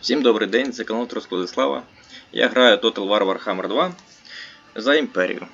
Всім добрий день, це канал Владислава. Я граю Total War Warhammer 2 за імперію.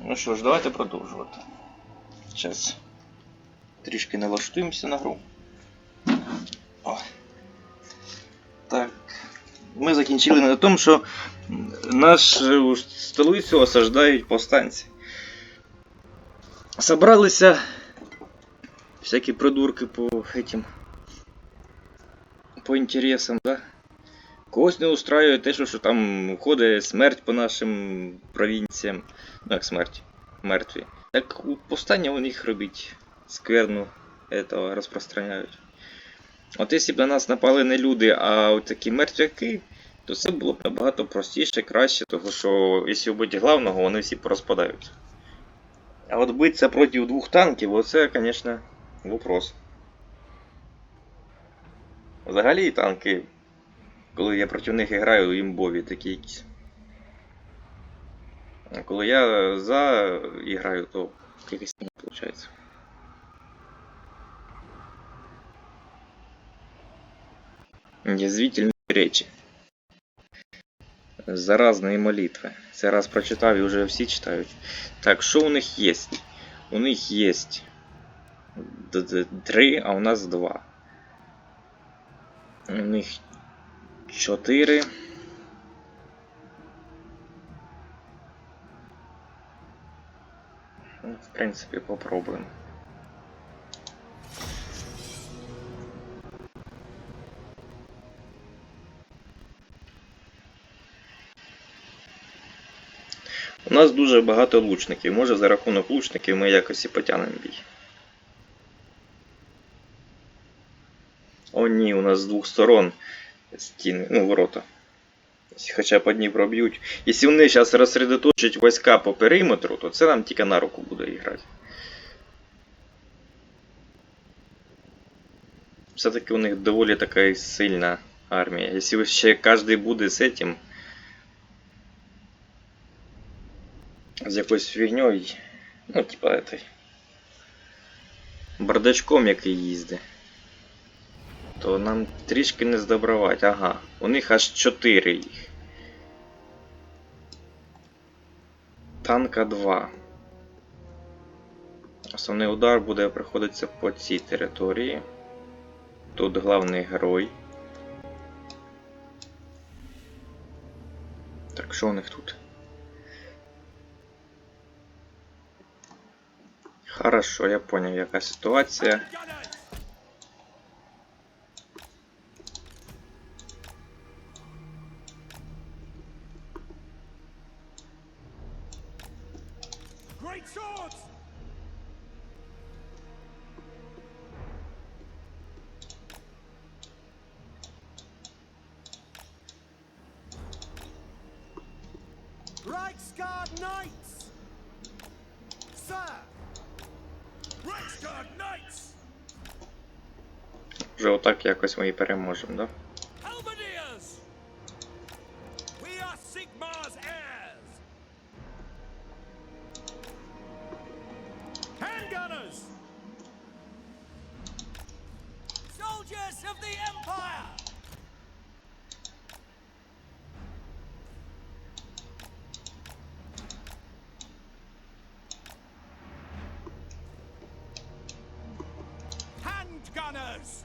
Ну що ж, давайте продовжувати. Зараз трішки налаштуємося на гру. О. Так. Ми закінчили на тому, що нашу столицю осаждають повстанці. Собралися всякі придурки по этим по інтересам, да? Когось не устраює те, що, що там ходить смерть по нашим провінціям. Ну як смерть, мертві. Так повстання у них робить скверну этого розпространяють. От якщо б на нас напали не люди, а такі мертвяки, то це було б набагато простіше, краще, тому що якщо вбити главного, вони всі порозпадаються. А от битися проти двох танків, оце, звісно, вопрос. Взагалі танки, коли я проти них граю, імбові такі якісь. А коли я за і граю, то якось не виходить. Язвительні речі. Заразні молитви. Це раз прочитав і вже всі читають. Так, що у них є? У них є три, а у нас два. У них 4. Ну, в принципі, попробуємо. У нас дуже багато лучників. Може за рахунок лучників ми якось і потягнемо бій. О ні, у нас з двох сторон стіни, ну, ворота. Хоча б одні проб'ють. Якщо вони зараз розсередоточать війська по периметру, то це нам тільки на руку буде грати. Все-таки у них доволі така сильна армія. Якщо ще кожен буде з цим. З якоюсь фігньою. Ну, типа этой. Бардачком, який їздить то нам трішки не здобровать. Ага, у них аж 4 їх. Танка 2. Основний удар буде приходитися по цій території. Тут головний герой. Так, що у них тут? Хорошо, я понял, яка ситуація. Great swords! Reichsguard Knights! Sir! Reichsguard Knights! Вже отак якось ми і переможемо, да? Handgunners!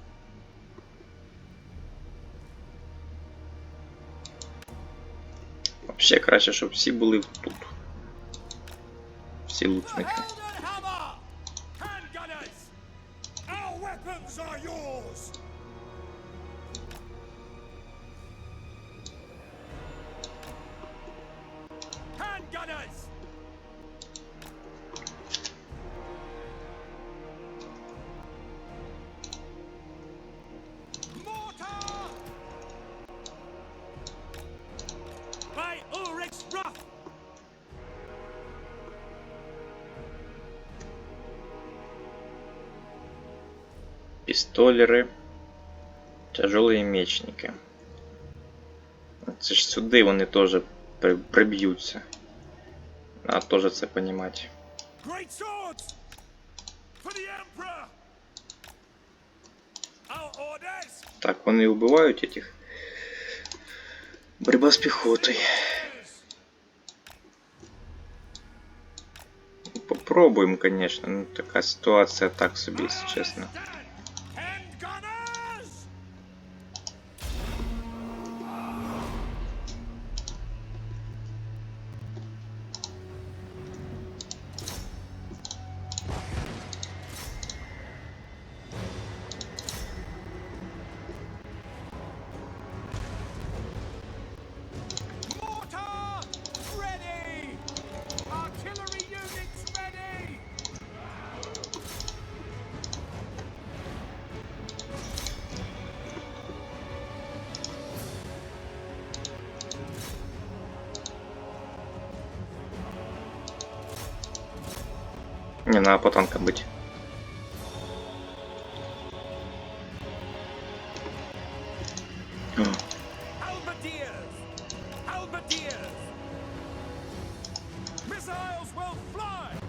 Взагалі краще, щоб всі були тут. Всі The лучники. пистолеры, тяжелые мечники. Це ж сюди вони теж приб'ються. Треба теж це розуміти. Так, вони убивають этих. Борьба с пехотой. Попробуем, конечно. Ну, такая ситуация так себе, если честно. не на потанка быть. Missiles will fly!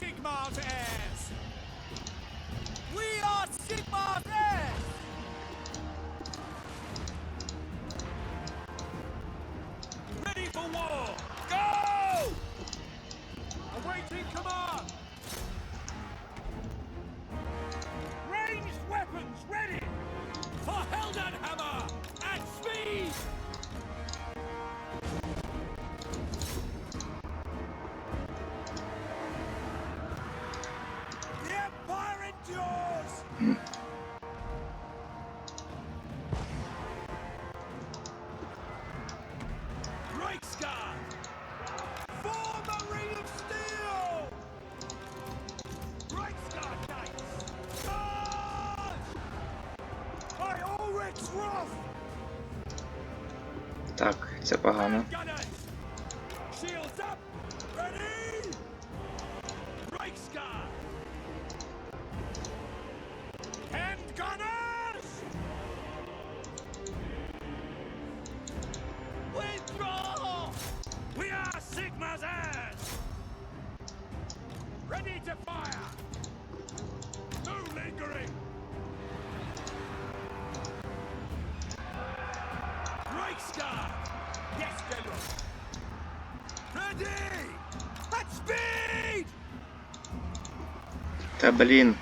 Sigma's ass! We are Sigma's ass! Essa é a parada. Та блін.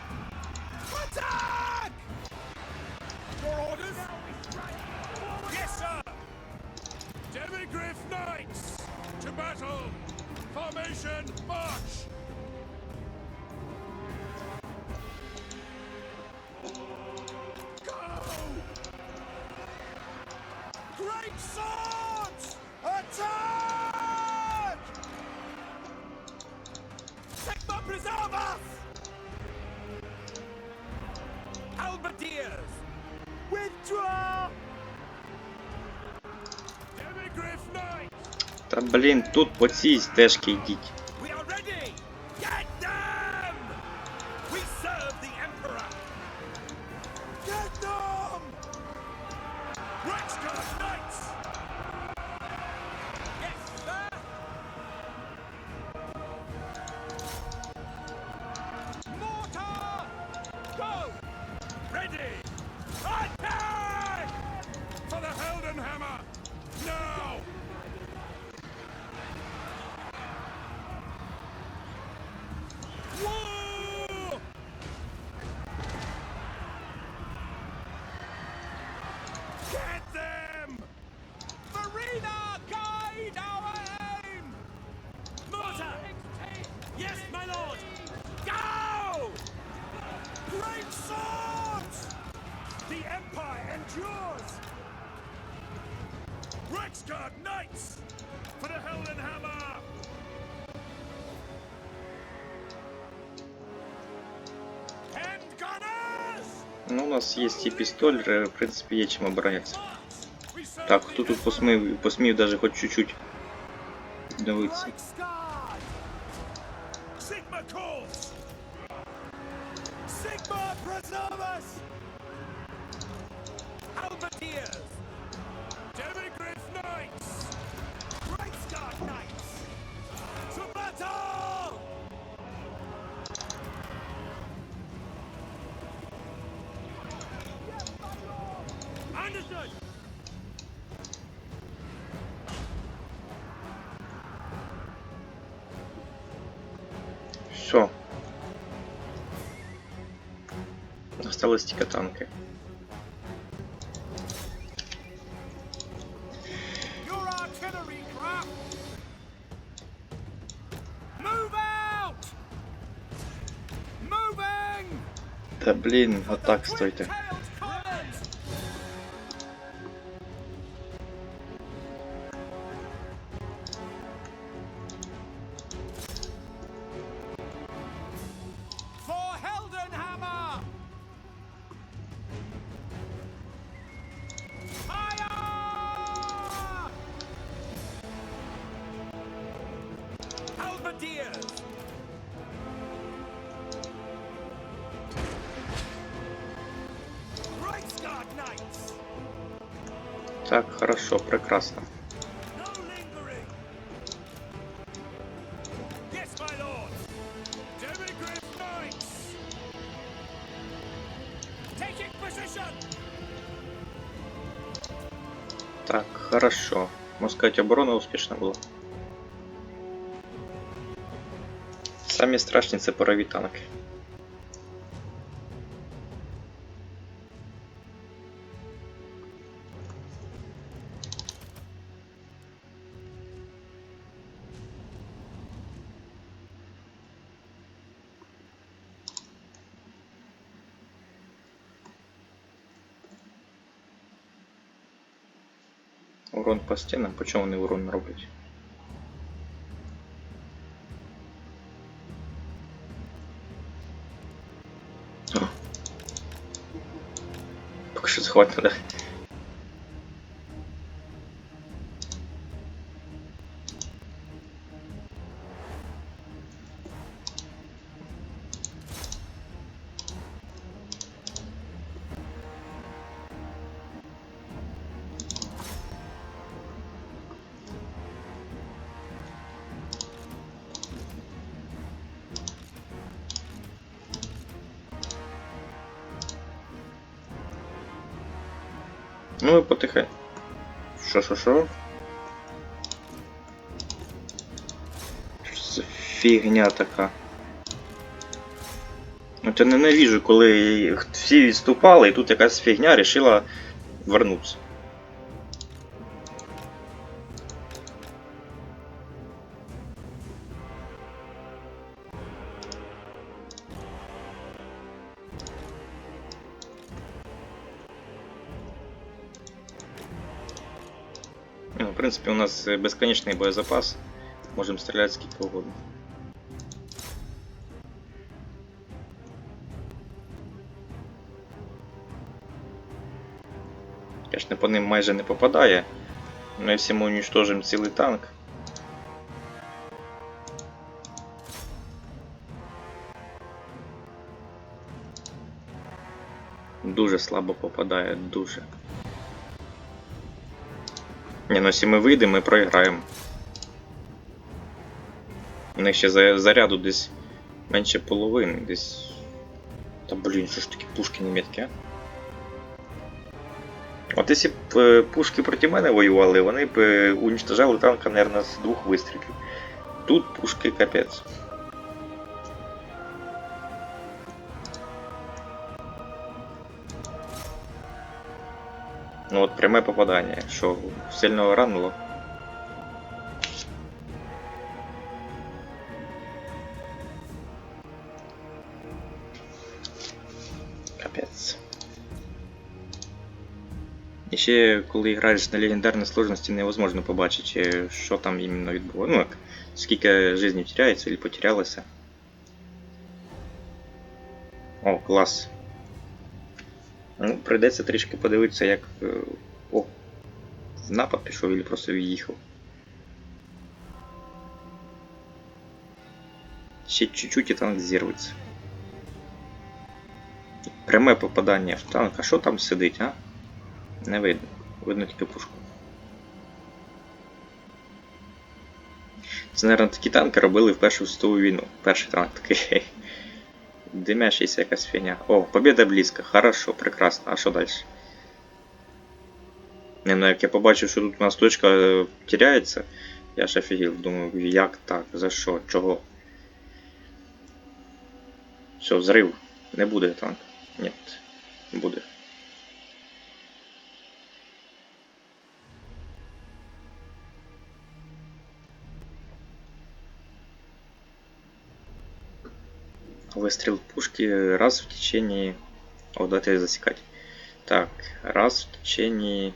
Та блін, тут по цій стежці йдіть. Rexguard Knights! For the Heldenhammer! Ну, у нас есть и пістоль, е, в принципе, є чим обороняться. Так, кто хто тут посмів, посмів даже хоть чуть-чуть відновитися. Reichsguard! Осталось тільки танки. Your artillery craft! Move out! Moving! Та блін, For the отак стойте. Так, хорошо, прекрасно. No lingering! Yes, my lord! Demigriff Knights! Taking position! Так, хорошо. Можна сказати, оборона успішна була. Самі страшні це парові танки. стінам, почав вони урон робити. Поки що захватно, Ну і потихай. Що, що, за фігня така? От я ненавижу, коли всі відступали, і тут якась фігня рішила вернутися. Принципі, у нас е, безконечний боєзапас. Можемо стріляти скільки угодно. Конечно, по ним майже не попадає. Но якщо ми уничтожимо цілий танк. Дуже слабо попадає, дуже. Ні, ну якщо ми вийдемо, ми програємо. У них ще заряду десь менше половини, десь. Та блін, що ж такі пушки німецькі, а? От якщо б е, пушки проти мене воювали, вони б е, уничтожали танка, наверное, з двох вистрілів. Тут пушки капець. Ну от пряме попадання, що сильно ранило. Капець. І ще коли на легендарній сложності, невозможно побачити, що там іменно відбувається. Ну, як, скільки жизней теряється або потерялося. О, клас. Ну, прийдеться трішки подивитися, як. е, О, в напад пішов або просто від'їхав. Ще чуть-чуть і танк зірветься. Пряме попадання в танк. А що там сидить, а? Не видно. Видно тільки пушку. Це, мабуть, такі танки робили в Першу світову війну. Перший танк такий. Димящийся якась фигня. О, победа близько. Хорошо, прекрасно. А що далі? Не, ну як я побачив, що тут у нас точка е, теряється, я ж офігів, думаю, як так, за що, чого? Все, взрив. Не буде танк. Ні, буде. Выстрел пушки раз в течение... О, давайте засекать. Так, раз в течение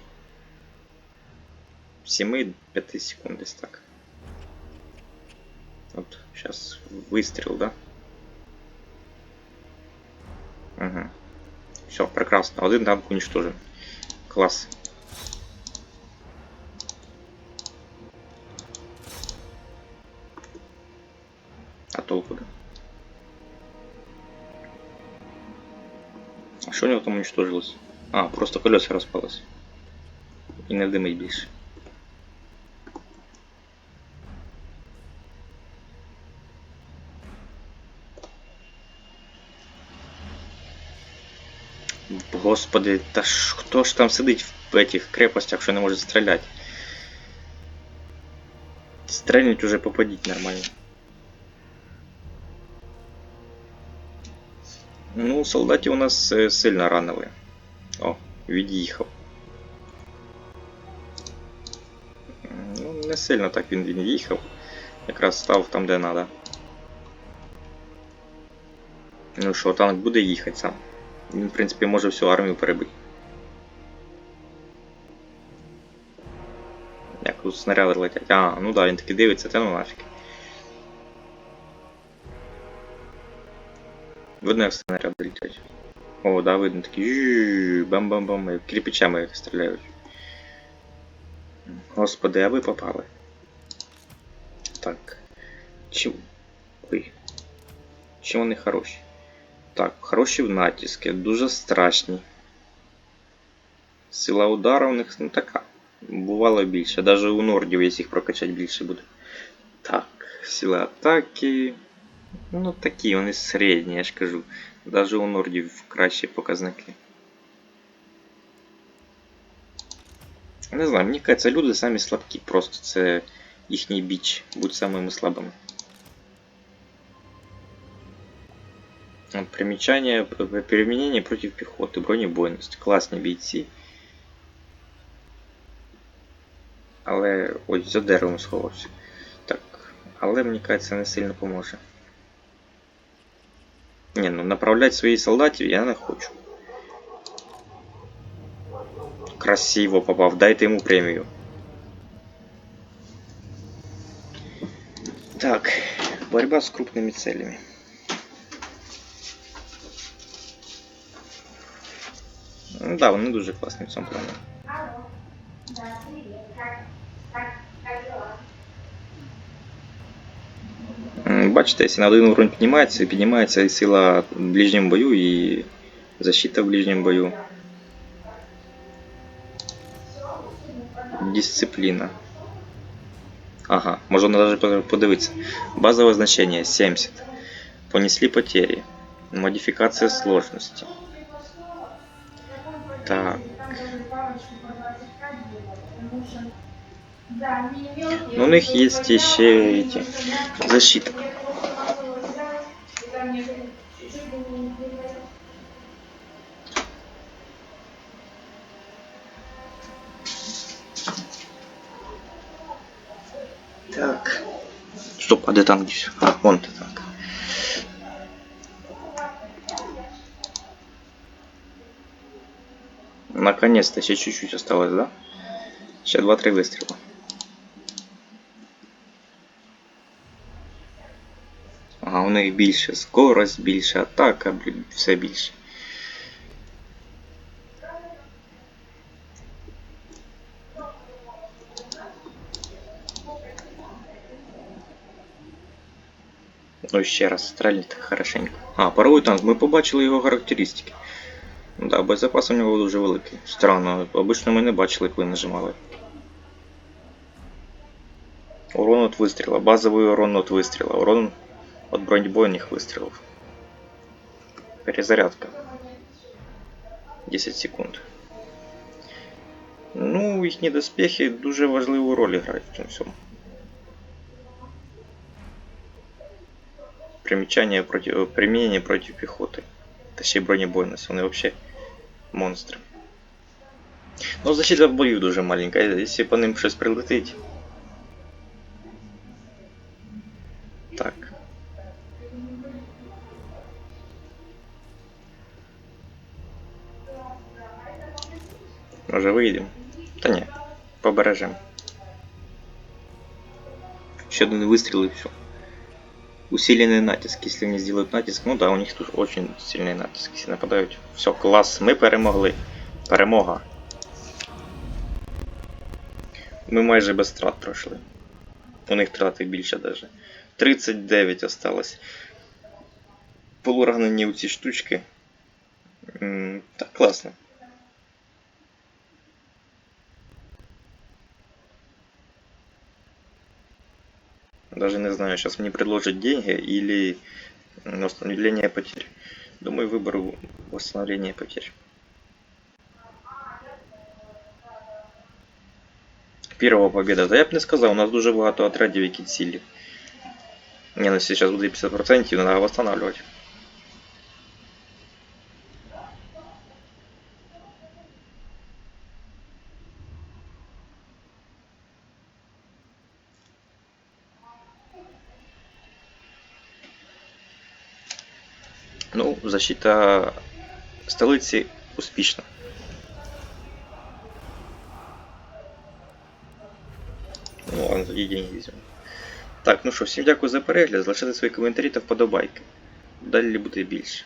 7-5 секунд, десь так. Вот, сейчас выстрел, да? Угу. Все, прекрасно. Один танк уничтожен. Класс. А що у нього там уничтожилось? А, просто колеса розпалось. І не димить більше. Господи, та ж хто ж там сидить в этих крепостях, що не може стріляти? Стрельнуть уже попадіть нормально. Ну, солдатів у нас е, сильно ранили. О, від'їхав. Ну, не сильно так він від'їхав. Якраз став там, де треба. Ну що, танк буде їхати сам. Він, в принципі, може всю армію перебити. Як тут снаряди летять. А, ну да, він таки дивиться, та ну нафіг. Видно, як снаряди летять. О, да, видно такі бам-бам-бам, кирпичами як стріляють. Господи, а ви попали. Так. Чим. Ой. Чим вони хороші? Так, хороші в натиску, дуже страшні. Сила удару у них ну така. Бувало більше. Даже у нордів, якщо їх прокачати більше буде. Так, сила атаки. Ну такі, вони середні, я ж кажу. Даже у нордів кращі показники. Не знаю, мені кажеться, люди самі слабкі, просто це їхній біч, будь самими слабими. От, Примечання, п- применение против піхоти, бронебойність. Класні бійці. Але. Ой, за деревом сховався. Так. Але мені кажеться, не сильно поможе. Не, ну направлять своїх солдатів я не хочу. Красиво попав, дайте ему премию. Так, борьба с крупными целями. Ну, да, вони дуже классный в цьому плані. Да, привет. Как, как, как дела? М, Бачите, якщо на один уровень піднімається, піднімається і сила в ближньому бою і защита в ближньому бою. Дисципліна. Ага, можна даже по- подивитися. Базовое значение 70. Понесли потери. Модификация сложности. Так. Ну, у них есть еще эти защита. Стоп, а де танк дівся? А, вон ти танк. Наконец-то, еще чуть-чуть осталось, да? Ще 2-3 вистріла. Ага, у них більше скорость, більше атака, все більше. Ну ще раз стрельнути хорошенько. А, паровий танк, ми побачили його характеристики. Да, боєзапас у нього дуже великий. Странно, обично ми не бачили, коли нажимали. Урон от выстрела. Базовый урон от выстрела. Урон от бронебойных выстрелов. Перезарядка. 10 секунд. Ну, їхні доспехи дуже важливу роль грають в цьому всьому. Примечание против, применение против пехоты. Точнее бронебойность. Вони вообще монстри. Ну, защита в бою дуже маленька. Якщо по ним щось прилетить. Так. Може вийдемо? Та ні, побережемо. Ще один выстрел и все. Усиленный натиск. Если они сделают натиск, ну да, у них тут очень сильный натиск. Если нападають. Все, клас, ми перемогли. Перемога. Ми майже без втрат пройшли. У них втрати більше даже. 39 осталось. Полуранені у ці штучки. Так, класно. Даже не знаю, сейчас мне предложат деньги или восстановление потерь. Думаю, выберу восстановление потерь. Первая победа. Да я б не сказав, у нас дуже багато отрядів, які цілі. Не, ну сейчас буде 50%, надо восстанавливать. Защита столиці успішна. Ну, деньги. Так, ну що, всім дякую за перегляд. Залишайте свої коментарі та вподобайки. Далі буде більше.